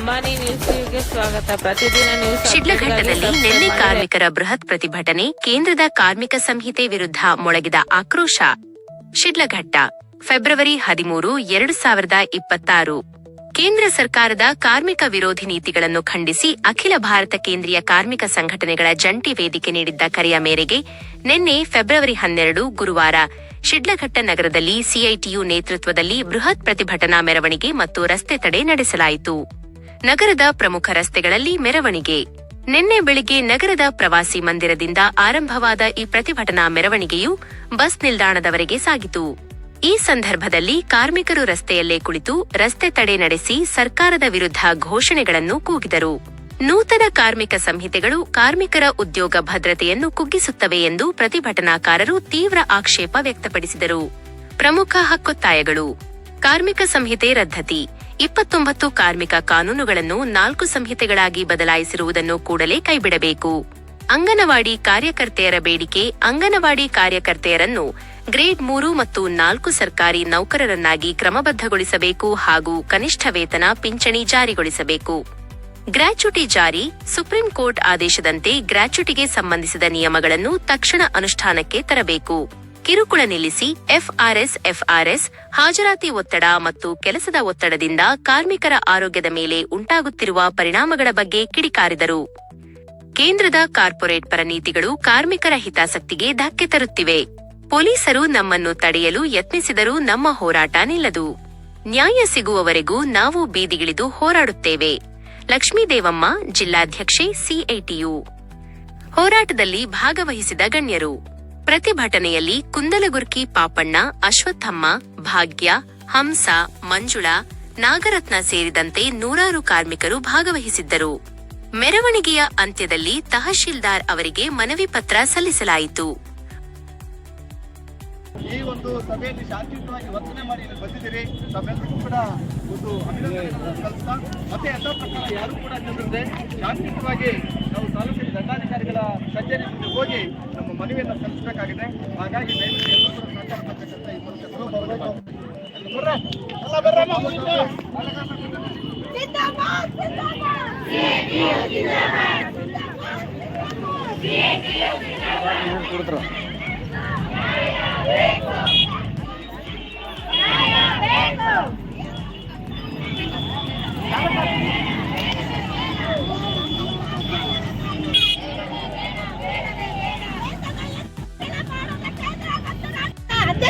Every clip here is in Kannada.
ಅಂಬಾನಿ ನ್ಯೂಸ್ಗೆ ಸ್ವಾಗತ. ಪ್ರತಿದಿನ ನ್ಯೂಸ್ ಶಿಡ್ಲಘಟ್ಟದಲ್ಲಿ ನಿನ್ನೆ ಕಾರ್ಮಿಕರ ಬೃಹತ್ ಪ್ರತಿಭಟನೆ ಕೇಂದ್ರದ ಕಾರ್ಮಿಕ ಸಂಹಿತೆ ವಿರುದ್ಧ ಮೊಳಗಿದ ಆಕ್ರೋಶ. ಶಿಡ್ಲಘಟ್ಟ ಫೆಬ್ರವರಿ ಹದಿಮೂರು ಎರಡು ಸಾವಿರದ ಇಪ್ಪತ್ತಾರು. ಕೇಂದ್ರ ಸರ್ಕಾರದ ಕಾರ್ಮಿಕ ವಿರೋಧಿ ನೀತಿಗಳನ್ನು ಖಂಡಿಸಿ ಅಖಿಲ ಭಾರತ ಕೇಂದ್ರೀಯ ಕಾರ್ಮಿಕ ಸಂಘಟನೆಗಳ ಜಂಟಿ ವೇದಿಕೆ ನೀಡಿದ್ದ ಕರೆಯ ಮೇರೆಗೆ ನಿನ್ನೆ ಫೆಬ್ರವರಿ ಹನ್ನೆರಡು ಗುರುವಾರ ಶಿಡ್ಲಘಟ್ಟ ನಗರದಲ್ಲಿ ಸಿಐಟಿಯು ನೇತೃತ್ವದಲ್ಲಿ ಬೃಹತ್ ಪ್ರತಿಭಟನಾ ಮೆರವಣಿಗೆ ಮತ್ತು ರಸ್ತೆ ತಡೆ ನಡೆಸಲಾಯಿತು. ನಗರದ ಪ್ರಮುಖ ರಸ್ತೆಗಳಲ್ಲಿ ಮೆರವಣಿಗೆ. ನಿನ್ನೆ ಬೆಳಿಗ್ಗೆ ನಗರದ ಪ್ರವಾಸಿ ಮಂದಿರದಿಂದ ಆರಂಭವಾದ ಈ ಪ್ರತಿಭಟನಾ ಮೆರವಣಿಗೆಯು ಬಸ್ ನಿಲ್ದಾಣದವರೆಗೆ ಸಾಗಿತು. ಈ ಸಂದರ್ಭದಲ್ಲಿ ಕಾರ್ಮಿಕರು ರಸ್ತೆಯಲ್ಲೇ ಕುಳಿತು ರಸ್ತೆ ತಡೆ ನಡೆಸಿ ಸರ್ಕಾರದ ವಿರುದ್ಧ ಘೋಷಣೆಗಳನ್ನು ಕೂಗಿದರು. ನೂತನ ಕಾರ್ಮಿಕ ಸಂಹಿತೆಗಳು ಕಾರ್ಮಿಕರ ಉದ್ಯೋಗ ಭದ್ರತೆಯನ್ನು ಕುಗ್ಗಿಸುತ್ತವೆ ಎಂದು ಪ್ರತಿಭಟನಾಕಾರರು ತೀವ್ರ ಆಕ್ಷೇಪ ವ್ಯಕ್ತಪಡಿಸಿದರು. ಪ್ರಮುಖ ಹಕ್ಕೊತ್ತಾಯಗಳು. ಕಾರ್ಮಿಕ ಸಂಹಿತೆ ರದ್ದತಿ. ಇಪ್ಪತ್ತೊಂಬತ್ತು ಕಾರ್ಮಿಕ ಕಾನೂನುಗಳನ್ನು ನಾಲ್ಕು ಸಂಹಿತೆಗಳಾಗಿ ಬದಲಾಯಿಸಿರುವುದನ್ನು ಕೂಡಲೇ ಕೈಬಿಡಬೇಕು. ಅಂಗನವಾಡಿ ಕಾರ್ಯಕರ್ತೆಯರ ಬೇಡಿಕೆ, ಅಂಗನವಾಡಿ ಕಾರ್ಯಕರ್ತೆಯರನ್ನು ಗ್ರೇಡ್ ಮೂರು ಮತ್ತು ನಾಲ್ಕು ಸರ್ಕಾರಿ ನೌಕರರನ್ನಾಗಿ ಕ್ರಮಬದ್ಧಗೊಳಿಸಬೇಕು ಹಾಗೂ ಕನಿಷ್ಠ ವೇತನ ಪಿಂಚಣಿ ಜಾರಿಗೊಳಿಸಬೇಕು. ಗ್ರಾಚ್ಯುಟಿ ಜಾರಿ, ಸುಪ್ರೀಂ ಕೋರ್ಟ್ ಆದೇಶದಂತೆ ಗ್ರಾಚ್ಯುಟಿಗೆ ಸಂಬಂಧಿಸಿದ ನಿಯಮಗಳನ್ನು ತಕ್ಷಣ ಅನುಷ್ಠಾನಕ್ಕೆ ತರಬೇಕು. ಕಿರುಕುಳ ನಿಲ್ಲಿಸಿ ಎಫ್ಆರ್ಎಸ್ ಎಫ್ಆರ್ಎಸ್, ಹಾಜರಾತಿ ಒತ್ತಡ ಮತ್ತು ಕೆಲಸದ ಒತ್ತಡದಿಂದ ಕಾರ್ಮಿಕರ ಆರೋಗ್ಯದ ಮೇಲೆ ಉಂಟಾಗುತ್ತಿರುವ ಪರಿಣಾಮಗಳ ಬಗ್ಗೆ ಕಿಡಿಕಾರಿದರು. ಕೇಂದ್ರದ ಕಾರ್ಪೊರೇಟ್ ಪರ ನೀತಿಗಳು ಕಾರ್ಮಿಕರ ಹಿತಾಸಕ್ತಿಗೆ ಧಕ್ಕೆ ತರುತ್ತಿವೆ. ಪೊಲೀಸರು ನಮ್ಮನ್ನು ತಡೆಯಲು ಯತ್ನಿಸಿದರೂ ನಮ್ಮ ಹೋರಾಟ ನಿಲ್ಲದು. ನ್ಯಾಯ ಸಿಗುವವರೆಗೂ ನಾವು ಬೀದಿಗಿಳಿದು ಹೋರಾಡುತ್ತೇವೆ. ಲಕ್ಷ್ಮೀದೇವಮ್ಮ, ಜಿಲ್ಲಾಧ್ಯಕ್ಷೆ, ಸಿಐಟಿಯು. ಹೋರಾಟದಲ್ಲಿ ಭಾಗವಹಿಸಿದ ಗಣ್ಯರು. ಪ್ರತಿಭಟನೆಯಲ್ಲಿ ಕುಂದಲಗುರ್ಕಿ ಪಾಪಣ್ಣ, ಅಶ್ವತ್ಥಮ್ಮ, ಭಾಗ್ಯ, ಹಂಸ, ಮಂಜುಳ, ನಾಗರತ್ನ ಸೇರಿದಂತೆ ನೂರಾರು ಕಾರ್ಮಿಕರು ಭಾಗವಹಿಸಿದ್ದರು. ಮೆರವಣಿಗೆಯ ಅಂತ್ಯದಲ್ಲಿ ತಹಶೀಲ್ದಾರ್ ಅವರಿಗೆ ಮನವಿ ಪತ್ರ ಸಲ್ಲಿಸಲಾಯಿತು. ಈ ಒಂದು ಸಭೆಯಲ್ಲಿ ಶಾಂತಿಯುತವಾಗಿ ವರ್ತನೆ ಮಾಡಿ ಇಲ್ಲಿ ಬಂದಿದ್ದೀರಿ. ತಮ್ಮೆಲ್ಲರಿಗೂ ಕೂಡ ಒಂದು ಅಭಿನಂದನೆ ಸಲ್ಲಿಸ್ತಾ ಮತ್ತೆ ಎಲ್ಲ ಪ್ರಕಾರ ಯಾರು ಕೂಡ ಚಂದ್ರೆ ಶಾಂತಿಯುತವಾಗಿ ನಾವು ತಾಲೂಕಿನ ದಂಡಾಧಿಕಾರಿಗಳ ಕಚೇರಿ ಮುಂದೆ ಹೋಗಿ ನಮ್ಮ ಮನವಿಯನ್ನು ಸಲ್ಲಿಸಬೇಕಾಗಿದೆ. ಹಾಗಾಗಿ ದಯವಿಟ್ಟು ಎಲ್ಲರೂ ಕೂಡ ಸಹಕಾರ ಕೊಡ್ಬೇಕಂತ ಈ ಮೂಲಕ ಸಭೆ ಬರಬೇಕು.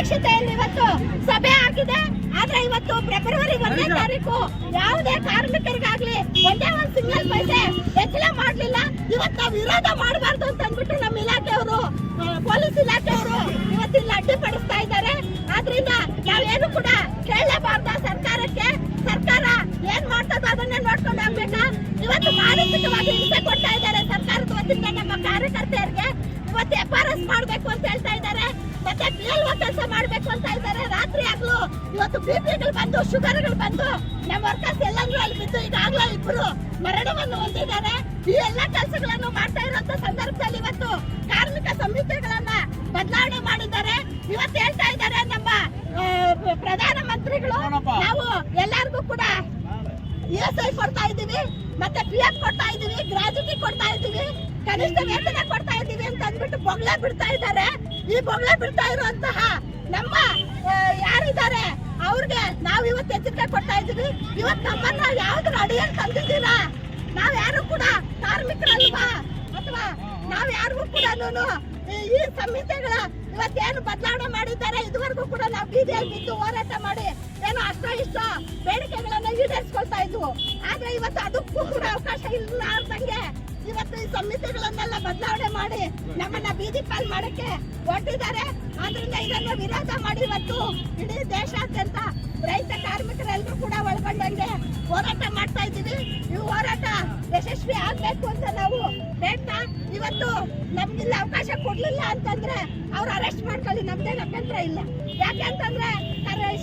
ಅಧ್ಯಕ್ಷತೆಯಲ್ಲಿ ಇವತ್ತು? ಸಭೆ ಆಗಿದೆ. ಆದ್ರೆ ಇವತ್ತು ಫೆಬ್ರವರಿ ಒಂದನೇ ತಾರೀಕು. ಯಾವುದೇ ಕಾರ್ಮಿಕರಿಗಾಗ್ಲಿ ಒಂದೇ ಒಂದು ಸಿಂಗಲ್ ಪೈಸೆ ಹೆಚ್ಚಳ ಮಾಡ್ಲಿಲ್ಲ. ಇವತ್ತು ನಾವು ವಿರೋಧ ಮಾಡಬಾರ್ದು ಅಂತ ಅಂದ್ಬಿಟ್ಟು ನಮ್ಮ ಇಲಾಖೆಯವರು. ಪೊಲೀಸ್ ಇಲಾಖೆಯವರು ಇವತ್ತಿಲ್ಲಿ ಅಡ್ಡಿಪಡಿಸ್ತಾ ಇದ್ದಾರೆ. ಆದ್ರಿಂದ ನಾವೇನು ಕೂಡ ಕೇಳಲೇಬಾರ್ದ ಸರ್ಕಾರಕ್ಕೆ. ಸರ್ಕಾರ ಏನ್ ಮಾಡ್ತದ ಅದನ್ನೇ ನೋಡ್ಕೊಂಡು ಹೋಗ್ಬೇಕಾ. ಇವತ್ತು ಮಾನಸಿಕವಾಗಿ ಹಿಂಸೆ ಕೊಡ್ತಾ ಇದ್ದಾರೆ ಸರ್ಕಾರದ ವತಿಯಿಂದ ನಮ್ಮ ಕಾರ್ಯಕರ್ತೆಯರಿಗೆ. ಇವತ್ತು ಎಫ್ ಆರ್ ಎಸ್ ಮಾಡ್ಬೇಕು ಅಂತ ಹೇಳ್ತಾ ಇದ್ದಾರೆ. ಮತ್ತೆ ಎಲ್ ಕೆಲಸ ಮಾಡ್ಬೇಕು ಅಂತ ಇದ್ದಾರೆ ರಾತ್ರಿ ಆಗ್ಲು ಇವತ್ತು ಬಿ ಪಿಗಳು ಬಂದು ಶುಗರ್ಗಳು ಬಂದು ನಮ್ಮ ವರ್ಕರ್ಸ್ ಎಲ್ಲರೂ ಅಲ್ಲಿ ಬಿದ್ದು ಈಗಾಗಲೇ ಇಬ್ರು ಮರಣವನ್ನು ಹೊಂದಿದ್ದಾರೆ. ಈ ಎಲ್ಲ ಕೆಲಸಗಳನ್ನು ಮಾಡ್ತಾ ಇರುವಂತ ಸಂದರ್ಭದಲ್ಲಿ ಇವತ್ತು ಕಾರ್ಮಿಕ ಸಂಹಿತೆಗಳನ್ನ ಬದಲಾವಣೆ ಮಾಡಿದ್ದಾರೆ. ಇವತ್ತು ಹೇಳ್ತಾ ಇದ್ದಾರೆ ನಮ್ಮ ಪ್ರಧಾನ ಮಂತ್ರಿಗಳು ನಾವು ಎಲ್ಲರಿಗೂ ಕೂಡ ಇ ಎಸ್ ಐ ಕೊಡ್ತಾ ಇದೀವಿ ಮತ್ತೆ ಪಿ ಎಫ್ ಕೊಡ್ತಾ ಇದೀವಿ ಗ್ರಾಜ್ಯುಟಿ ಕೊಡ್ತಾ ಇದೀವಿ ಕನಿಷ್ಠ ವೇತನ ಕೊಡ್ತಾ ಇದೀವಿ ಅಂತ ಅಂದ್ಬಿಟ್ಟು ಬೊಗ್ಳೆ ಬಿಡ್ತಾ ಇದ್ದಾರೆ. ಈ ಬೊಗ್ಳೆ ಬಿಡ್ತಾ ಇರುವಂತಹ ನಮ್ಮ ಯಾರಿದ್ದಾರೆ? ಅವ್ರಿಗೆ ನಾವು ಇವತ್ತು ಎಚ್ಚರಿಕೆ ಕೊಡ್ತಾ ಇದೀವಿ ಇವತ್ತು ನಮ್ಮನ್ನ ಯಾವ್ದು ಅಡಿಯಲ್ಲಿ ತಂದಿದ್ದೀರ ನಾವ್ ಯಾರು ಕೂಡ ಕಾರ್ಮಿಕರಲ್ವಾ? ಅಥವಾ ನಾವ್ ಯಾರಿಗೂ ಕೂಡ ಈ ಸಂಹಿತೆಗಳ ಇವತ್ತೇನು ಬದಲಾವಣೆ ಮಾಡಿದ್ದಾರೆ? ಇದುವರೆಗೂ ಕೂಡ ನಾವು ಬೀದಿಯಲ್ಲಿ ಬಿದ್ದು ಹೋರಾಟ ಮಾಡಿ ಏನೋ ಅಷ್ಟ ಇಷ್ಟ ಬೇಡಿಕೆಗಳನ್ನ ಈಡೇರಿಸ್ಕೊಳ್ತಾ ಇದ್ವು. ಆದ್ರೆ ಇವತ್ತು ಅದಕ್ಕೂ ಕೂಡ ಅವಕಾಶ ಇಲ್ಲಾರ್ದಂಗೆ ಇವತ್ತು ಈ ಸಂಹಿತೆಗಳನ್ನೆಲ್ಲ ಬದಲಾವಣೆ ಮಾಡಿ ನಮ್ಮನ್ನ ಬೀದಿ ಪಾಲ್ ಮಾಡಕ್ಕೆ ಹೊರಟಿದ್ದಾರೆ. ಆದ್ರಿಂದ ಇದನ್ನ ವಿರೋಧ ಮಾಡಿ ಇವತ್ತು ಇಡೀ ದೇಶಾದ್ಯಂತ ರೈತ ಕಾರ್ಮಿಕರೆಲ್ಲರೂ ಕೂಡ ಒಳಗೊಂಡಂಗೆ ಹೋರಾಟ ಮಾಡ್ತಾ ಇದ್ದೀವಿ. ಈ ಹೋರಾಟ ಯಶಸ್ವಿ ಆಗ್ಬೇಕು ಅಂತ ನಾವು ಹೇಳ್ತಾ ಇವತ್ತು ನಮ್ಗಿಲ್ಲ ಅವಕಾಶ ಕೊಡ್ಲಿಲ್ಲ ಅಂತಂದ್ರೆ ಅವ್ರು ಅರೆಸ್ಟ್ ಮಾಡ್ಕೊಳ್ಳಿ ನಮ್ದೇನ ಅಭ್ಯಂತರ ಇಲ್ಲ. ಯಾಕೆ ಅಂತಂದ್ರೆ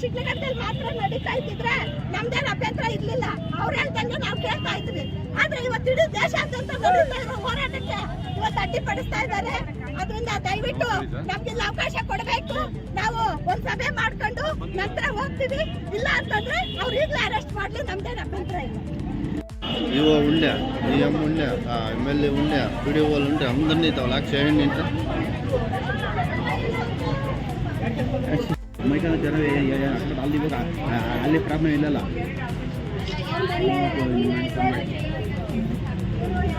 ಶಿಡ್ಲಘಟ್ಟದಲ್ಲಿ ಮಾತ್ರ ನಡೀತಾ ಇದ್ದಿದ್ರೆ ನಮ್ದೇನ ಅಭ್ಯಂತರ ಇರ್ಲಿಲ್ಲ. ಅವ್ರು ಹೇಳ್ದಂಗೆ ನಾವು ಕೇಳ್ತಾ ಇದ್ವಿ. ಆದ್ರೆ ಇವತ್ತು ಇಡೀ ದೇಶಾದ್ಯಂತ ನಡೀತಾ ಇರೋ ಹೋರಾಟಕ್ಕೆ ಇವತ್ತು ಅಡ್ಡಿಪಡಿಸ್ತಾ ಇದ್ದಾರೆ ಅದರಿಂದ ದಯವಿಟ್ಟು ನಮ್ಗಿಲ್ಲ ಅವಕಾಶ ಕೊಡಬೇಕು ನಾವು ಒಂದ್ ಸಭೆ ಮಾಡ್ಕೊಂಡು ನಂತರ ಹೋಗ್ತೀವಿ ಇಲ್ಲ ಅಂತಂದ್ರೆ ಅವ್ರು ಈಗಲೇ ಅರೆಸ್ಟ್ ಮಾಡ್ಲಿ ನಮ್ದೇನ್ ಅಭ್ಯಂತರ ಇಲ್ಲ ఈవో ఉండే ఈఎం ఉండే ఎమ్మెల్యే ఉండే పీడీ వాళ్ళు ఉండే అందరినీ తవలాక్ చేయండి ఇంట్లో ಮೈಕಲ್ ಜನ ಅಲ್ಲಿ ಇವಾಗ ಅಲ್ಲಿ ಪ್ರಾಬ್ಲಮ್ ಇಲ್ಲಲ್ಲ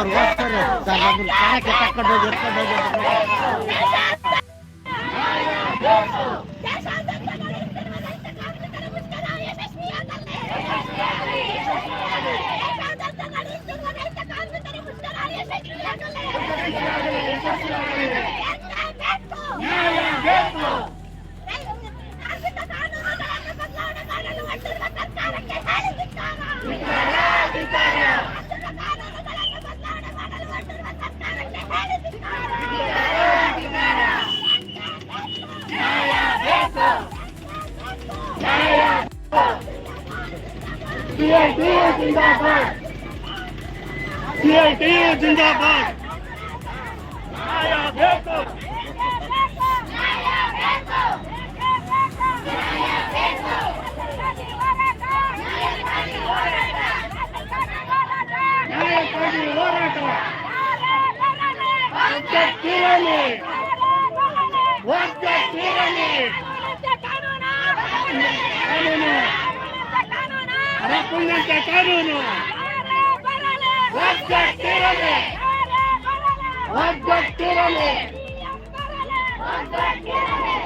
ಅವ್ರು ಹೋಗ್ತಾರೆ ಕಾರ್ಯಕ್ಕೆ ತಕ್ಕೊಂಡು ಹೋಗಿ ಎತ್ಕೊಂಡು ಹೋಗಿ ದೇಶಾದ್ಯಂತ CID जिंदाबाद CID जिंदाबाद माया भेटो What's that tyranny? What's that tyranny? రాకుండా కారును రాజ్యాక్తిరమే రాజ్యాక్తిరమే రాజ్యాక్తిరమే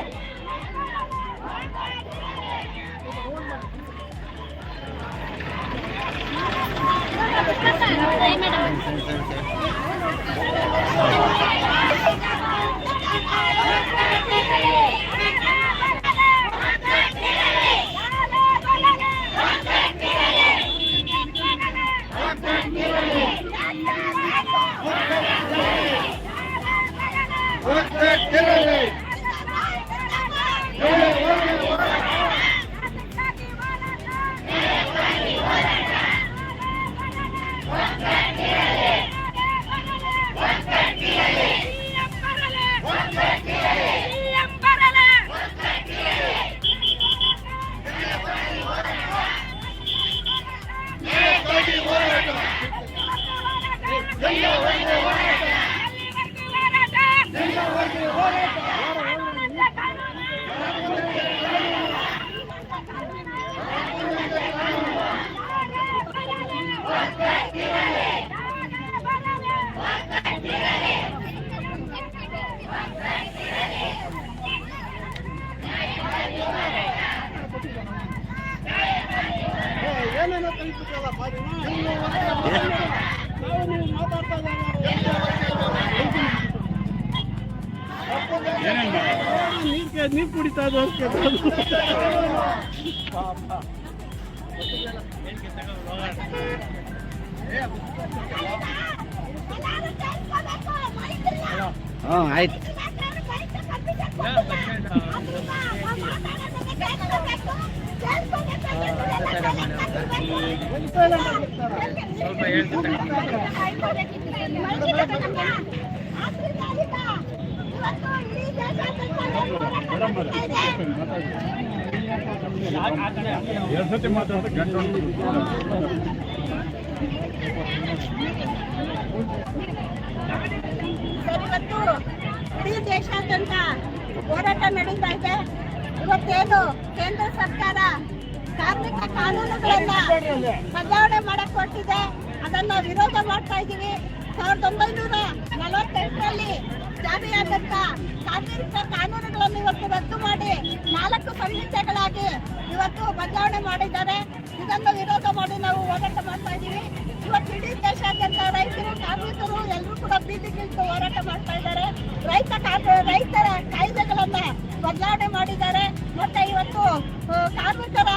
మేడం よいよ ನೀರು ಕುಡಿತಾ ಇದ್ದು ಹಾಂ ಆಯ್ತು. ಇವತ್ತು ಇಡೀ ದೇಶಾದ್ಯಂತ ಹೋರಾಟ ನಡೀತಾ ಇದೆ ಇವತ್ತೇನು ಕೇಂದ್ರ ಸರ್ಕಾರ ಕಾರ್ಮಿಕ ಕಾನೂನುಗಳನ್ನ ಬದಲಾವಣೆ ಮಾಡಕ್ ಕೊಟ್ಟಿದೆ ಅದನ್ನ ವಿರೋಧ ಮಾಡ್ತಾ ಇದ್ದೀವಿ ಸಾವಿರದ ಒಂಬೈನೂರ ನಲವತ್ತೆಂಟರಲ್ಲಿ ಜಾರಿಯಾದಂತ ಸಾಂವಿಧಾನಿಕ ಕಾನೂನುಗಳನ್ನು ಇವತ್ತು ರದ್ದು ಮಾಡಿ ನಾಲ್ಕು ಸಂಹಿತೆಗಳಾಗಿ ಇವತ್ತು ಬದಲಾವಣೆ ಮಾಡಿದ್ದಾರೆ. ಇದನ್ನು ವಿರೋಧ ಮಾಡಿ ನಾವು ಹೋರಾಟ ಮಾಡ್ತಾ ಇದ್ದೀವಿ. ಇವತ್ತು ಇಡೀ ದೇಶಾದ್ಯಂತ ರೈತರು, ಕಾರ್ಮಿಕರು ಎಲ್ಲರೂ ಕೂಡ ಬೀದಿಗಿಳಿದು ಹೋರಾಟ ಮಾಡ್ತಾ ಇದ್ದಾರೆ. ರೈತ ರೈತರ ಕಾಯ್ದೆಗಳನ್ನ ಬದಲಾವಣೆ ಮಾಡಿದ್ದಾರೆ. ಮತ್ತೆ ಇವತ್ತು ಕಾರ್ಮಿಕರ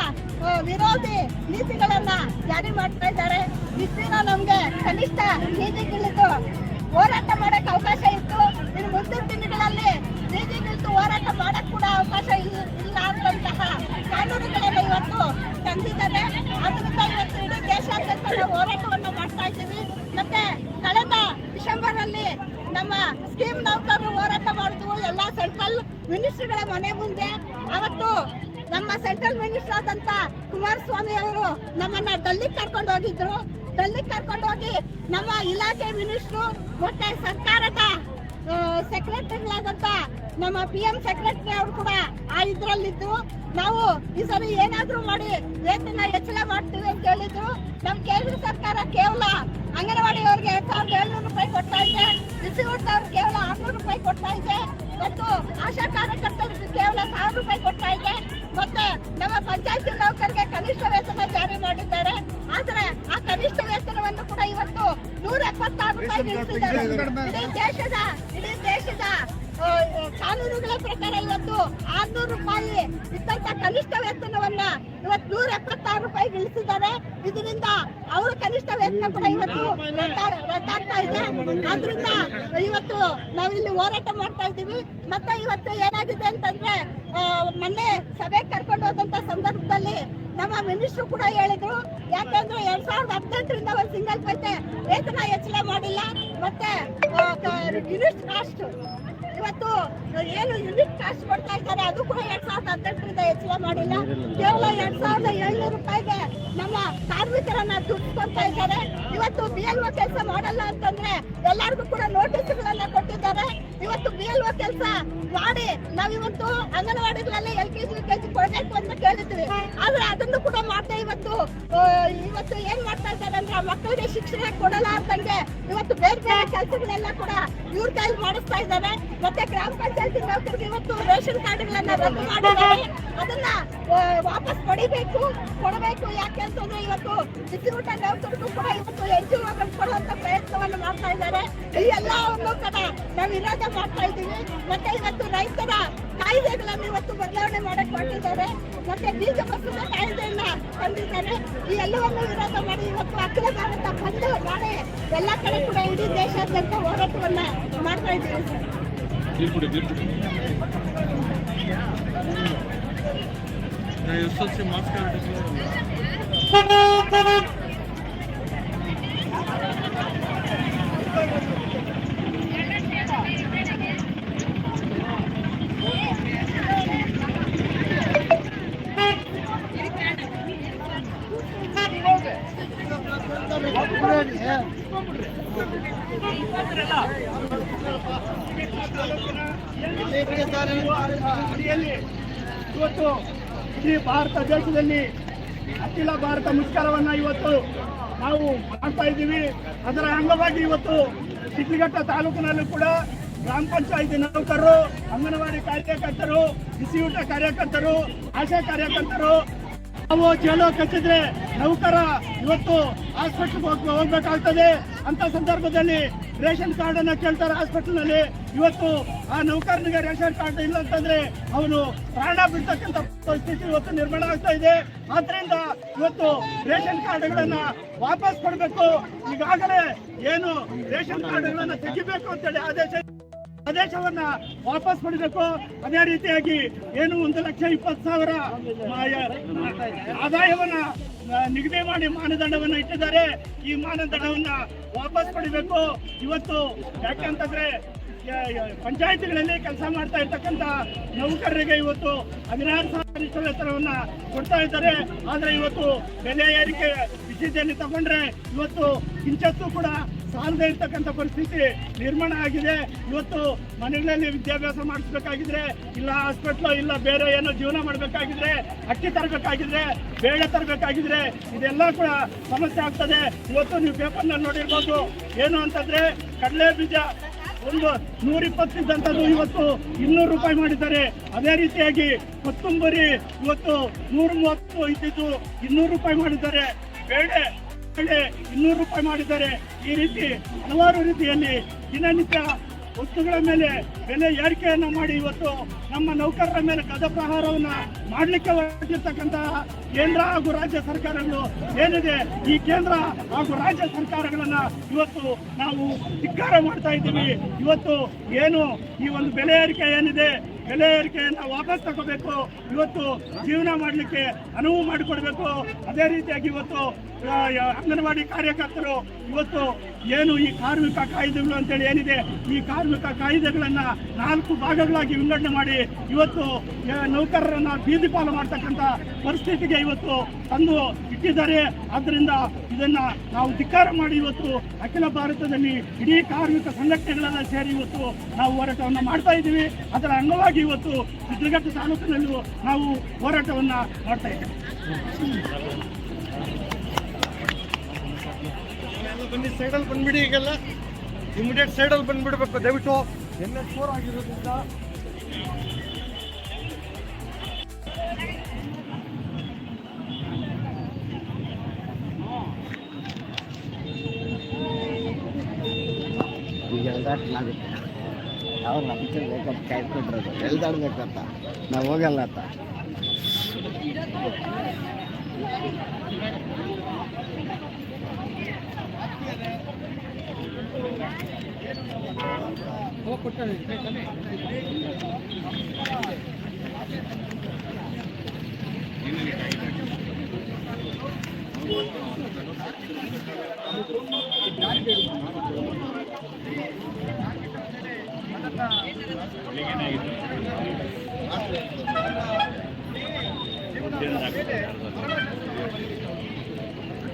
ವಿರೋಧಿ ನೀತಿಗಳನ್ನ ಜಾರಿ ಮಾಡ್ತಾ ಇದ್ದಾರೆ. ಇಷ್ಟು ದಿನ ನಮ್ಗೆ ಕನಿಷ್ಠ ನೀತಿಗಿಳಿದು ಹೋರಾಟ ಮಾಡಕ್ಕೆ ಅವಕಾಶ ಇನ್ನು ಮುಂದಿನ ದಿನಗಳಲ್ಲಿ ಬೀದಿಗಿಳಿದು ಹೋರಾಟ ಮಾಡಕ್ ಕೂಡ ಅವಕಾಶ ಇಲ್ಲ ಅಂತಹ ಕಾನೂನುಗಳನ್ನ ಇವತ್ತು ತಂದಿದ್ದಾರೆ ಅದರಿಂದ ಇವತ್ತು ಇಡೀ ದೇಶಾದ್ಯಂತ ನಾವು ಹೋರಾಟವನ್ನು ಮಾಡ್ತಾ ಇದ್ದೀವಿ. ಮತ್ತೆ ಕಳೆದ ಡಿಸೆಂಬರ್ ಅಲ್ಲಿ ನಮ್ಮ ಸ್ಕೀಮ್ ನೌಕರರು ಹೋರಾಟ ಮಾಡಿದ್ವು ಎಲ್ಲ ಸೆಂಟ್ರಲ್ ಮಿನಿಸ್ಟರ್ಗಳ ಮನೆ ಮುಂದೆ. ಅವತ್ತು ನಮ್ಮ ಸೆಂಟ್ರಲ್ ಮಿನಿಸ್ಟರ್ ಆದಂತ ಕುಮಾರಸ್ವಾಮಿ ಅವರು ನಮ್ಮನ್ನ ಡೆಲ್ಲಿಗೆ ಕರ್ಕೊಂಡು ಹೋಗಿದ್ರು. ಡೆಲ್ಲಿಗೆ ಕರ್ಕೊಂಡು ಹೋಗಿ ನಮ್ಮ ಇಲಾಖೆ ಮಿನಿಸ್ಟ್ರು ಮತ್ತೆ ಸರ್ಕಾರದ ಸೆಕ್ರೆಟರಿಗಳಾದಂತ ನಮ್ಮ ಪಿ ಎಂ ಸೆಕ್ರೆಟರಿ ಅವರು ಕೂಡ ಆ ಇದ್ರಲ್ಲಿದ್ದು. ನಾವು ಈ ಸರಿ ಏನಾದ್ರೂ ಮಾಡಿ ವೇತನ ಹೆಚ್ಚಳ ಮಾಡ್ತೀವಿ ಅಂತ ಹೇಳಿದ್ರು. ನಮ್ ಕೇಂದ್ರ ಸರ್ಕಾರ ಕೇವಲ ಅಂಗನವಾಡಿ ಅವ್ರಿಗೆ ಎರಡ್ ಸಾವಿರದ ಏಳ್ನೂರು ರೂಪಾಯಿ ಕೊಡ್ತಾ ಇದೆ. ಡಿಸ್ಟ್ರಿಬ್ಯೂಟ್ ಅವ್ರಿಗೆ ಕೇವಲ ಆರ್ನೂರು ರೂಪಾಯಿ ಕೊಡ್ತಾ ಇದೆ. ಮತ್ತು ಆಶಾ ಕಾರ್ಯಕರ್ತರಿಗೆ ಕೇವಲ ಸಾವಿರ ರೂಪಾಯಿ ಕೊಡ್ತಾ ಇದೆ. ಮತ್ತೆ ನಮ್ಮ ಪಂಚಾಯತಿ ನೌಕರಿಗೆ ಕನಿಷ್ಠ ವೇತನ ಜಾರಿ ಮಾಡಿದ್ದಾರೆ. ಆದ್ರೆ ಆ ಕನಿಷ್ಠ ವೇತನವನ್ನು ಕೂಡ ಇವತ್ತು ನೂರ ಎಪ್ಪತ್ತಾರು ರೂಪಾಯಿ ನಿಲ್ಲಿಸಿದ್ದಾರೆ ಇಡೀ ದೇಶದ ಇಡೀ ದೇಶದ ಕಾನೂನುಗಳ ಪ್ರಕಾರ ಇವತ್ತು ಆರ್ನೂರು ರೂಪಾಯಿ ಇದ್ದಂತ ಕನಿಷ್ಠ ವೇತನವನ್ನ ಇವತ್ತು ನೂರ ಎಪ್ಪತ್ತಾರು ರೂಪಾಯಿ ಇಳಿಸಿದ್ದಾರೆ ಇದರಿಂದ ಅವರ ಕನಿಷ್ಠ ವೇತನ ಕೂಡ ಇವತ್ತು ರದ್ದ- ರದ್ದಾಗ್ತಾ ಇದೆ. ಆದ್ರಿಂದ ಇವತ್ತು ನಾವಿಲ್ಲಿ ಹೋರಾಟ ಮಾಡ್ತಾ ಇದ್ದೀವಿ. ಮತ್ತೆ ಇವತ್ತು ಏನಾಗಿದೆ ಅಂತಂದ್ರೆ ಮೊನ್ನೆ ಸಭೆ ಕರ್ಕೊಂಡು ಹೋದಂತ ಸಂದರ್ಭದಲ್ಲಿ ನಮ್ಮ ಮಿನಿಸ್ಟ್ರು ಕೂಡ ಹೇಳಿದ್ರು, ಯಾಕಂದ್ರೆ ಎರಡ್ ಸಾವಿರದ ಹದಿನೆಂಟರಿಂದ ಒಂದು ಸಿಂಗಲ್ ಪೈಸೆ ವೇತನ ಹೆಚ್ಚಳ ಮಾಡಿಲ್ಲ, ಮತ್ತೆ ಕಾಸ್ಟ್ ಇವತ್ತು ಏನು ಯೂನಿಟ್ ಕಾಸ್ಟ್ ಕೊಡ್ತಾ ಇದ್ದಾರೆ, ಅದು ಕೂಡ ಎರಡ್ ಸಾವಿರದ ಹದಿನೆಂಟರಿಂದ ಹೆಚ್ಚಳ ಮಾಡಿಲ್ಲ. ಕೇವಲ ಎರಡ್ ಸಾವಿರದ ಏಳ್ನೂರು ರೂಪಾಯಿಗೆ ನಮ್ಮ ಕಾರ್ಮಿಕರನ್ನ ದುಡ್ಕೊಂತ ಇದ್ದಾರೆ. ಇವತ್ತು ಬಿ ಎಲ್ ಒ ಕೆಲಸ ಮಾಡಲ್ಲ ಅಂತಂದ್ರೆ ಎಲ್ಲರಿಗೂ ಕೂಡ ನೋಟಿಸ್ಗಳನ್ನ ಕೊಟ್ಟಿದ್ದಾರೆ. ಇವತ್ತು ಬಿ ಎಲ್ ಒ ಕೆಲಸ ಮಾಡಿ ನಾವಿವತ್ತು ಅಂಗನವಾಡಿಗಳಲ್ಲಿ L K G U K G ಕೊಡಬೇಕು ಅಂತ ಕೇಳಿದ್ವಿ ಆದ್ರೆ ಅದನ್ನು ಕೂಡ ಮಾಡ್ತಾ ಇವತ್ತು ಇವತ್ತು ಏನ್ ಮಾಡ್ತಾ ಇದ್ದಾರೆ ಅಂದ್ರೆ ಮಕ್ಕಳಿಗೆ ಶಿಕ್ಷಣ ಕೊಡಲ್ಲ ಅಂತಂಗೆ ಇವತ್ತು ಬೇರೆ ಬೇರೆ ಕೆಲಸಗಳೆಲ್ಲ ಕೂಡ ಇವ್ರ ಕೈಲಿ ಮಾಡಿಸ್ತಾ ಇದ್ದಾರೆ. ಮತ್ತೆ ಗ್ರಾಮ ಪಂಚಾಯತಿ ನೌಕರಿಗೆ ಇವತ್ತು ರೇಷನ್ ಕಾರ್ಡ್ಗಳನ್ನ ರದ್ದು ಮಾಡಿದ್ದಾರೆ. ಅದನ್ನ ವಾಪಸ್ ಪಡಿಬೇಕು, ಕೊಡಬೇಕು ಯಾಕೆ ಅಂತಂದ್ರೆ ಇವತ್ತು ಚಿತ್ರಕೂಟ ನೌಕರಿಗೂ ಕೂಡ ಇವತ್ತು ಹೆಚ್ಚು ಕೊಡುವಂತ ಪ್ರಯತ್ನವನ್ನು ಮಾಡ್ತಾ ಇದ್ದಾರೆ. ಈ ಎಲ್ಲವನ್ನು ಕೂಡ ನಾವು ವಿರೋಧ ಮಾಡ್ತಾ ಇದ್ದೀವಿ. ಮತ್ತೆ ಇವತ್ತು ರೈತರ ಕಾಯ್ದೆಗಳನ್ನು ಇವತ್ತು ಬದಲಾವಣೆ ಮಾಡಕ್ ಮಾಡಿದ್ದಾರೆ ಮತ್ತೆ ಬೀಜ ಬಸ್ಸಿನ ಕಾಯ್ದೆಯನ್ನ ತಂದಿದ್ದಾರೆ. ಈ ಎಲ್ಲವನ್ನು ವಿರೋಧ ಮಾಡಿ ಇವತ್ತು ಅಖಿಲ ಭಾರತ ಬಂದು ನಾಳೆ ಎಲ್ಲ ಕಡೆ ಕೂಡ ಇಡೀ ದೇಶಾದ್ಯಂತ ಹೋರಾಟವನ್ನ ಮಾಡ್ತಾ ಇದ್ದೀವಿ. ಅಡಿಯಲ್ಲಿ ಭಾರತ ಇವತ್ತು ನಾವು ಮಾಡ್ತಾ ಇದ್ದೀವಿ. ಅದರ ಅಂಗವಾಗಿ ಇವತ್ತು ಶಿಡ್ಲಘಟ್ಟ ತಾಲೂಕಿನಲ್ಲಿ ಕೂಡ ಗ್ರಾಮ ಪಂಚಾಯತಿ ನೌಕರರು, ಅಂಗನವಾಡಿ ಕಾರ್ಯಕರ್ತರು ಬಿಸಿಯೂಟ ಕಾರ್ಯಕರ್ತರು, ಆಶಾ ಕಾರ್ಯಕರ್ತರು ನಾವು ಚಲೋ ಕಚ್ಚಿದ್ರೆ ನೌಕರ ಇವತ್ತು ಹಾಸ್ಪಿಟಲ್ ಹೋಗ್ಬೇಕಾಗ್ತದೆ. ಅಂತ ಸಂದರ್ಭದಲ್ಲಿ ರೇಷನ್ ಕಾರ್ಡ್ ಅನ್ನ ಕೇಳ್ತಾರೆ ಹಾಸ್ಪಿಟಲ್ನಲ್ಲಿ. ಇವತ್ತು ಆ ನೌಕರನಿಗೆ ರೇಷನ್ ಕಾರ್ಡ್ ಇಲ್ಲ ಅಂತಂದ್ರೆ ಅವನು ಪ್ರಾಣ ಬಿಡ್ತಕ್ಕಂತ ಪರಿಸ್ಥಿತಿ ಇವತ್ತು ನಿರ್ಮಾಣ ಆಗ್ತಾ ಇದೆ. ಆದ್ರಿಂದ ಇವತ್ತು ರೇಷನ್ ಕಾರ್ಡ್ಗಳನ್ನ ವಾಪಸ್ ಕೊಡಬೇಕು. ಈಗಾಗಲೇ ಏನು ರೇಷನ್ ಕಾರ್ಡ್ಗಳನ್ನ ತೆಗಿಬೇಕು ಅಂತೇಳಿ ಆದೇಶ ಆದೇಶವನ್ನ ವಾಪಸ್ ಪಡಿಬೇಕು. ಅದೇ ರೀತಿಯಾಗಿ ಏನು ಒಂದು ಲಕ್ಷ ಇಪ್ಪತ್ತು ಸಾವಿರ ಆದಾಯವನ್ನ ನಿಗದಿ ಮಾಡಿ ಮಾನದಂಡವನ್ನ ಇಟ್ಟಿದ್ದಾರೆ. ಈ ಮಾನದಂಡವನ್ನ ವಾಪಸ್ ಪಡಿಬೇಕು. ಇವತ್ತು ಯಾಕಂತಂದ್ರೆ ಪಂಚಾಯತ್ಗಳಲ್ಲಿ ಕೆಲಸ ಮಾಡ್ತಾ ಇರ್ತಕ್ಕಂಥ ನೌಕರರಿಗೆ ಇವತ್ತು ಹದಿನಾರು ಸಾವಿರ ವೇತನವನ್ನ ಕೊಡ್ತಾ ಇದ್ದಾರೆ. ಆದ್ರೆ ಇವತ್ತು ಬೆಲೆ ಏರಿಕೆ ವಿಷಯದಲ್ಲಿ ತಗೊಂಡ್ರೆ ಇವತ್ತು ಕಿಂಚತ್ತು ಕೂಡ ಸಾಲದೇ ಇರ್ತಕ್ಕಂಥ ಪರಿಸ್ಥಿತಿ ನಿರ್ಮಾಣ ಆಗಿದೆ. ಇವತ್ತು ಮನೆಗಳಲ್ಲಿ ವಿದ್ಯಾಭ್ಯಾಸ ಮಾಡಿಸ್ಬೇಕಾಗಿದ್ರೆ, ಇಲ್ಲ ಹಾಸ್ಪಿಟ್ಲು ಇಲ್ಲ ಬೇರೆ ಏನೋ ಜೀವನ ಮಾಡಬೇಕಾಗಿದ್ರೆ, ಅಕ್ಕಿ ತರಬೇಕಾಗಿದ್ರೆ, ಬೇಳೆ ತರಬೇಕಾಗಿದ್ರೆ ಇದೆಲ್ಲ ಕೂಡ ಸಮಸ್ಯೆ ಆಗ್ತದೆ. ಇವತ್ತು ನೀವು ಪೇಪರ್ನಲ್ಲಿ ನೋಡಿರ್ಬೋದು. ಏನು ಅಂತಂದ್ರೆ ಕಡಲೆ ಬೀಜ ಒಂದು ನೂರಿಪ್ಪತ್ತು ಇದ್ದಂಥದ್ದು ಇವತ್ತು ಇನ್ನೂರು ರೂಪಾಯಿ ಮಾಡಿದ್ದಾರೆ. ಅದೇ ರೀತಿಯಾಗಿ ಕೊತ್ತಂಬರಿ ಇವತ್ತು ನೂರ ಮೂವತ್ತು ಇದ್ದಿದ್ದು ಇನ್ನೂರು ರೂಪಾಯಿ ಮಾಡಿದ್ದಾರೆ. ಬೇಳೆ ಬೇಳೆ ಇನ್ನೂರು ರೂಪಾಯಿ ಮಾಡಿದ್ದಾರೆ. ಈ ರೀತಿ ಹಲವಾರು ರೀತಿಯಲ್ಲಿ ದಿನನಿತ್ಯ ವಸ್ತುಗಳ ಮೇಲೆ ಬೆಲೆ ಏರಿಕೆಯನ್ನು ಮಾಡಿ ಇವತ್ತು ನಮ್ಮ ನೌಕರರ ಮೇಲೆ ಕದ ಪ್ರಹಾರವನ್ನು ಮಾಡಲಿಕ್ಕೆ ಹೊರಟಿರ್ತಕ್ಕಂತಹ ಕೇಂದ್ರ ಹಾಗೂ ರಾಜ್ಯ ಸರ್ಕಾರಗಳು ಏನಿದೆ ಈ ಕೇಂದ್ರ ಹಾಗೂ ರಾಜ್ಯ ಸರ್ಕಾರಗಳನ್ನ ಇವತ್ತು ನಾವು ಧಿಕ್ಕಾರ ಮಾಡ್ತಾ ಇದ್ದೀವಿ. ಇವತ್ತು ಏನು ಈ ಒಂದು ಬೆಲೆ ಏರಿಕೆ ಏನಿದೆ ಬೆಲೆ ಏರಿಕೆಯನ್ನು ವಾಪಸ್ ತಗೋಬೇಕು. ಇವತ್ತು ಜೀವನ ಮಾಡಲಿಕ್ಕೆ ಅನುವು ಮಾಡಿಕೊಡ್ಬೇಕು. ಅದೇ ರೀತಿಯಾಗಿ ಇವತ್ತು ಅಂಗನವಾಡಿ ಕಾರ್ಯಕರ್ತರು ಇವತ್ತು ಏನು ಈ ಕಾರ್ಮಿಕ ಕಾಯ್ದೆಗಳು ಅಂತೇಳಿ ಏನಿದೆ, ಈ ಕಾರ್ಮಿಕ ಕಾಯ್ದೆಗಳನ್ನ ನಾಲ್ಕು ಭಾಗಗಳಾಗಿ ವಿಂಗಡಣೆ ಮಾಡಿ ಇವತ್ತು ನೌಕರರನ್ನು ನೌಕರರನ್ನ ಬೀದಿ ಪಾಲು ಮಾಡ್ತಕ್ಕಂಥ ಪರಿಸ್ಥಿತಿಗೆ ಇವತ್ತು ತಂದು ಇಟ್ಟಿದ್ದಾರೆ. ಆದ್ದರಿಂದ ಇದನ್ನ ನಾವು ಧಿಕ್ಕಾರ ಮಾಡಿ ಇವತ್ತು ಅಖಿಲ ಭಾರತದಲ್ಲಿ ಇಡೀ ಕಾರ್ಮಿಕ ಸಂಘಟನೆಗಳೆಲ್ಲ ಸೇರಿ ಇವತ್ತು ನಾವು ಹೋರಾಟವನ್ನು ಮಾಡ್ತಾ ಇದ್ದೀವಿ. ಅದರ ಅಂಗವಾಗಿ ಇವತ್ತು ಚಿತ್ರಘಟ್ಟ ತಾಲೂಕಿನಲ್ಲೂ ನಾವು ಹೋರಾಟವನ್ನ ಮಾಡ್ತಾ ಇದ್ದೇವೆ. ಬನ್ನಿ ಸೈಡಲ್ಲಿ ಬಂದ್ಬಿಡಿ ಈಗೆಲ್ಲ. ಇಮಿಡಿಯೇಟ್ ಸೈಡಲ್ಲಿ ಬಂದ್ಬಿಡ್ಬೇಕು. ದಯವಿಟ್ಟು ಎಲ್ಲ ಫೋರ್ ಆಗಿರೋದ್ರಿಂದ. ಈಗ ಅವ್ರು ಅದಕ್ಕೆ ಬೇಕಂತ ಕಾಯ್ಕೊಂಡಿರೋದು ಎಲ್ದಾಡ್ಬೇಕಂತ ನಾವು ಹೋಗಲ್ಲ ಅಂತ.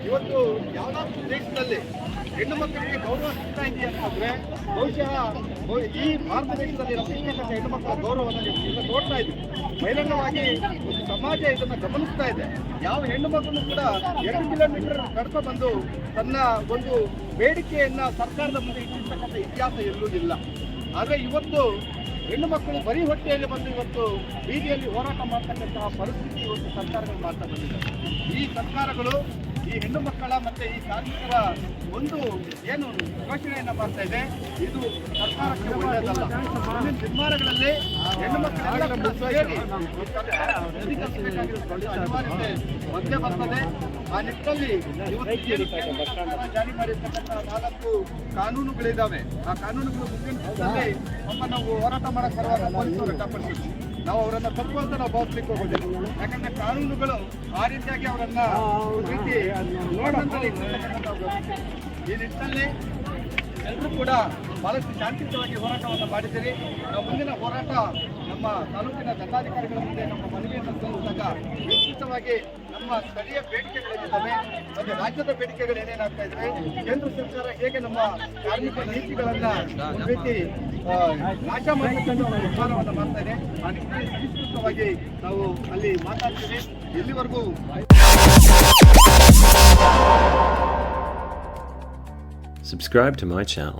ಇವತ್ತು ಯಾವ್ದಾದ್ರು ದೇಶದಲ್ಲಿ ಹೆಣ್ಣು ಮಕ್ಕಳಿಗೆ ಗೌರವ ಸಿಗ್ತಾ ಇದೆಯಾ ಅಂತಂದ್ರೆ ಬಹುಶಃ ಈ ಭಾರತ ದೇಶದಲ್ಲಿ ಸಿಗ್ತಕ್ಕಂಥ ಹೆಣ್ಣು ಮಕ್ಕಳ ಗೌರವವನ್ನು ನೋಡ್ತಾ ಇದ್ದೀವಿ ಬಹಿರಂಗವಾಗಿ ಒಂದು ಸಮಾಜ ಇದನ್ನು ಗಮನಿಸ್ತಾ ಇದೆ. ಯಾವ ಹೆಣ್ಣು ಮಕ್ಕಳು ಕೂಡ ಎರಡು ಕಿಲೋಮೀಟರ್ ನಡ್ಕೊ ಬಂದು ತನ್ನ ಒಂದು ಬೇಡಿಕೆಯನ್ನ ಸರ್ಕಾರದ ಮುಂದೆ ಇಟ್ಟಿರ್ತಕ್ಕಂಥ ಇತಿಹಾಸ ಎಲ್ಲೂ ಇಲ್ಲ. ಆದ್ರೆ ಇವತ್ತು ಹೆಣ್ಣು ಮಕ್ಕಳು ಬರೀ ಹೊಟ್ಟೆಯಲ್ಲಿ ಬಂದು ಇವತ್ತು ಬೀದಿಯಲ್ಲಿ ಹೋರಾಟ ಮಾಡ್ತಕ್ಕಂತಹ ಪರಿಸ್ಥಿತಿ ಇವತ್ತು ಸರ್ಕಾರಗಳು ಮಾಡ್ತಾ ಬಂದಿದೆ. ಈ ಸರ್ಕಾರಗಳು ಈ ಹೆಣ್ಣು ಮಕ್ಕಳ ಮತ್ತೆ ಈ ಕಾರ್ಮಿಕರ ಒಂದು ಏನು ಘೋಷಣೆಯನ್ನ ಮಾಡ್ತಾ ಇದೆ, ಇದು ಸರ್ಕಾರಕ್ಕೆ ಒಳ್ಳೆಯದಲ್ಲ. ಮುಂದಿನ ನಿರ್ಮಾಣಗಳಲ್ಲಿ ಹೆಣ್ಣು ಮಕ್ಕಳೆಲ್ಲ ಸೇರಿ ಅನಿವಾರ್ಯತೆ ಬಂದೇ ಬರ್ತದೆ. ಆ ನಿಟ್ಟಿನಲ್ಲಿ ಜಾರಿ ಮಾಡಿರ್ತಕ್ಕಂಥ ನಾಲ್ಕು ಕಾನೂನುಗಳಿದ್ದಾವೆ ಆ ಕಾನೂನುಗಳು ಮುಂದಿನ ನಮ್ಮ ನಾವು ಹೋರಾಟ ಮಾಡಕ್ ಬರುವಾಗ ಪೊಲೀಸರು ನಾವು ಅವರನ್ನ ತಪ್ಪು ಅಂತ ನಾವು ಭಾವಿಸ್ಲಿಕ್ಕೆ ಹೋಗೋದಿಲ್ಲ. ಯಾಕಂದ್ರೆ ಕಾನೂನುಗಳು ಆ ರೀತಿಯಾಗಿ ಅವರನ್ನ ರೀತಿ ಈ ನಿಟ್ಟಿನಲ್ಲಿ ಎಲ್ಲರೂ ಕೂಡ ಬಹಳಷ್ಟು ಶಾಂತಿಯುತವಾಗಿ ಹೋರಾಟವನ್ನು ಮಾಡಿದ್ದೀರಿ. ನಾವು ಮುಂದಿನ ಹೋರಾಟ ನಮ್ಮ ತಾಲೂಕಿನ ದಂಡಾಧಿಕಾರಿಗಳ ಮುಂದೆ ನಮ್ಮ ಮನವಿಯನ್ನು ಸಲ್ಲಿಸಿದಾಗ ವಿಸ್ತೃತವಾಗಿ ನಮ್ಮ ಸ್ಥಳೀಯ ಬೇಡಿಕೆಗಳೇನಿದ್ದಾವೆ ಮತ್ತೆ ರಾಜ್ಯದ ಬೇಡಿಕೆಗಳು ಏನೇನಾಗ್ತಾ ಇದ್ದಾವೆ ಕೇಂದ್ರ ಸರ್ಕಾರ ಹೇಗೆ ನಮ್ಮ ಕಾರ್ಮಿಕ ನೀತಿಗಳನ್ನ ರೀತಿ ನಾಶ ಮಾಡಿಕೊಂಡು ನಿರ್ಮಾಣವನ್ನು ಮಾಡ್ತಾ ಇದೆ, ಆ ನಿಟ್ಟಿನಲ್ಲಿ ಸವಿಸ್ತೃತವಾಗಿ ನಾವು ಅಲ್ಲಿ ಮಾತಾಡ್ತೀವಿ ಎಲ್ಲಿವರೆಗೂ Subscribe to my channel.